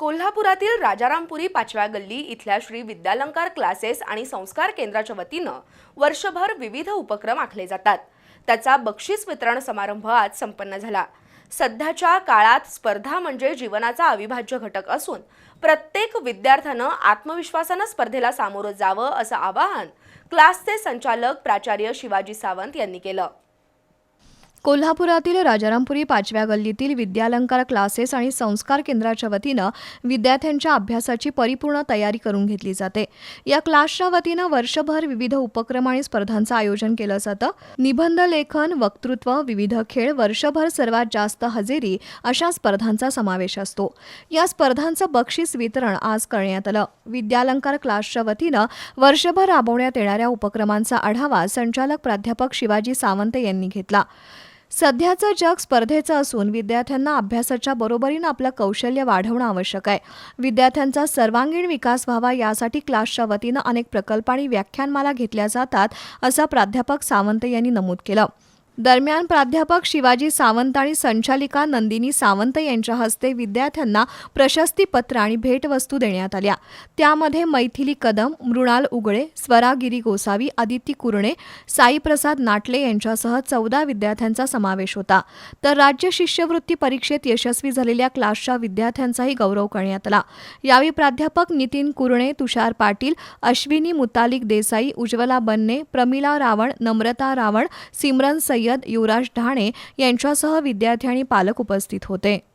कोल्हापुरातील राजारामपुरी पाचव्या गल्ली इथल्या श्री विद्यालंकार क्लासेस आणि संस्कार केंद्राच्या वतीनं वर्षभर विविध उपक्रम आखले जातात. त्याचा बक्षीस वितरण समारंभ आज संपन्न झाला. सध्याच्या काळात स्पर्धा म्हणजे जीवनाचा अविभाज्य घटक असून प्रत्येक विद्यार्थ्यानं आत्मविश्वासानं स्पर्धेला सामोरं जावं असं आवाहन क्लासचे संचालक प्राचार्य शिवाजी सावंत यांनी केलं. कोल्हापुरातील राजारामपुरी पाचव्या गल्लीतील विद्यालंकार क्लासेस आणि संस्कार केंद्राच्या वतीनं विद्यार्थ्यांच्या अभ्यासाची परिपूर्ण तयारी करून घेतली जाते. या क्लासच्या वतीनं वर्षभर विविध उपक्रम आणि स्पर्धांचं आयोजन केलं जातं. निबंध लेखन वक्तृत्व विविध खेळ वर्षभर सर्वात जास्त हजेरी अशा स्पर्धांचा समावेश असतो. या स्पर्धांचं बक्षीस वितरण आज करण्यात आलं. विद्यालंकार क्लासच्या वतीनं वर्षभर राबवण्यात येणाऱ्या उपक्रमांचा आढावा संचालक प्राध्यापक शिवाजी सावंत यांनी घेतला. सध्याचं जग स्पर्धेचं असून विद्यार्थ्यांना अभ्यासाच्या बरोबरीनं आपलं कौशल्य वाढवणं आवश्यक आहे. विद्यार्थ्यांचा सर्वांगीण विकास व्हावा यासाठी क्लासच्या वतीनं अनेक प्रकल्प आणि व्याख्यानमाला घेतल्या जातात असं प्राध्यापक सावंत यांनी नमूद केलं. दरम्यान प्राध्यापक शिवाजी सावंत आणि संचालिका नंदिनी सावंत यांच्या हस्ते विद्यार्थ्यांना प्रशस्तीपत्र आणि भेटवस्तू देण्यात आल्या. त्यामध्ये मैथिली कदम मृणाल उगळे स्वरागिरी गोसावी आदिती कुरणे साईप्रसाद नाटले यांच्यासह चौदा विद्यार्थ्यांचा समावेश होता. तर राज्य शिष्यवृत्ती परीक्षेत यशस्वी झालेल्या क्लासच्या विद्यार्थ्यांचाही गौरव करण्यात आला. यावेळी प्राध्यापक नितीन कुरणे तुषार पाटील अश्विनी मुतालिक देसाई उज्ज्वला बन्ने प्रमिला रावण नम्रता रावण सिमरन सय्यद युवराज ढाणे यांच्यासह विद्यार्थी आणि पालक उपस्थित होते.